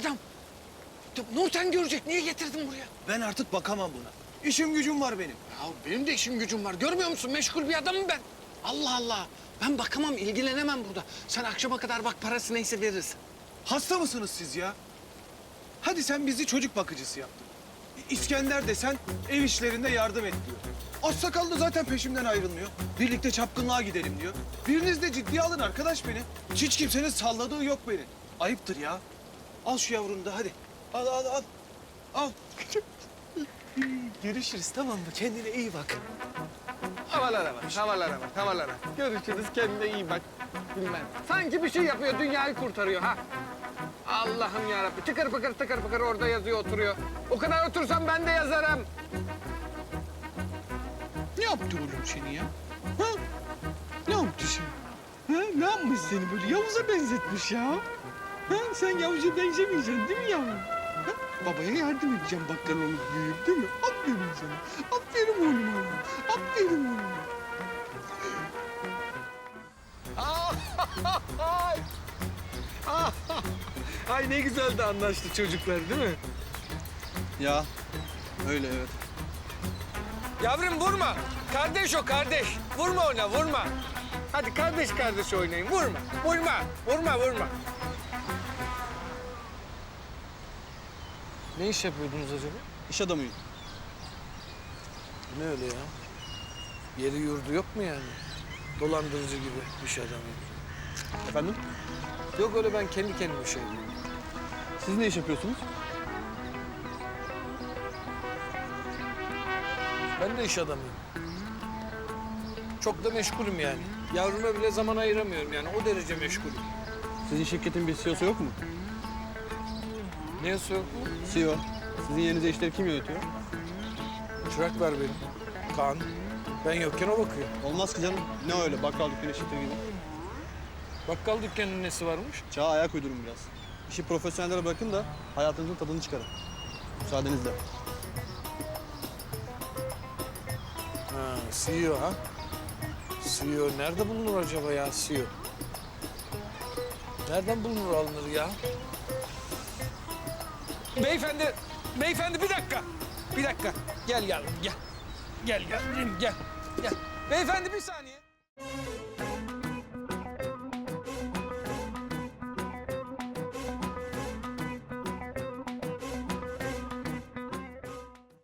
adam. Ya Nurten görecek. Niye getirdin buraya? Ben artık bakamam buna. İşim gücüm var benim. Ya benim de işim gücüm var. Görmüyor musun? Meşgul bir adamım ben. Allah Allah. Ben bakamam, ilgilenemem burada. Sen akşama kadar bak parası neyse verirsin. Hasta mısınız siz ya? Hadi sen bizi çocuk bakıcısı yaptın. İskender desen ev işlerinde yardım et diyor. Az sakallı zaten peşimden ayrılmıyor. Birlikte çapkınlığa gidelim diyor. Biriniz de ciddiye alın arkadaş beni. Hiç kimsenin salladığı yok beni. Ayıptır ya. Al şu yavrunu da hadi. Al al al. Al. Görüşürüz tamam mı? Kendine iyi bak. Havalara bak, havalara bak, havalara. Görüşürüz, kendine iyi bak. Bilmem. Sanki bir şey yapıyor, dünyayı kurtarıyor ha. Allah'ım yarabbim. Tıkır pıkır tıkır pıkır orada yazıyor, oturuyor. O kadar otursam ben de yazarım. Ne yaptı oğlum seni ya? Ha? Ne yaptı seni? Ha? Ne yapmış seni böyle? Yavuz'a benzetmiş ya. Ha? Sen Yavuz'a benzemeyeceksin değil mi yavrum? Ha? Babaya yardım edeceğim bakkal olup büyüyüp değil mi? Aferin sana. Aferin oğlum oğlum. Aferin oğlum. Ay. Ay ne güzel de anlaştı çocuklar değil mi? Ya öyle evet. Yavrum vurma. Kardeş o kardeş. Vurma ona vurma. Hadi kardeş kardeş oynayın. Vurma. Vurma. Vurma vurma. Ne iş yapıyordunuz acaba? İş adamıyım. Ne öyle ya? Yeri yurdu yok mu yani? Dolandırıcı gibi iş adamı. Efendim? Yok öyle ben kendi kendime şey diyorum. Siz ne iş yapıyorsunuz? Ben de iş adamıyım. Çok da meşgulüm yani. Yavruma bile zaman ayıramıyorum yani. O derece meşgulüm. Sizin şirketin bir CEO'su yok mu? Ne yok mu? CEO. Sizin yerinize işleri kim yönetiyor? Çırak var benim. Kaan. Ben yokken o bakıyor. Olmaz ki canım. Ne öyle bakkal dükkanı işletir gibi. Bakkal dükkanının nesi varmış? Çağa ayak uydurun biraz. İşi profesyonellere bırakın da hayatınızın tadını çıkarın. Müsaadenizle. Ha, CEO ha? CEO nerede bulunur acaba ya CEO? Nereden bulunur alınır ya? Beyefendi, beyefendi bir dakika. Bir dakika. Gel yavrum gel. Gel gel gel. Gel. Beyefendi bir saniye.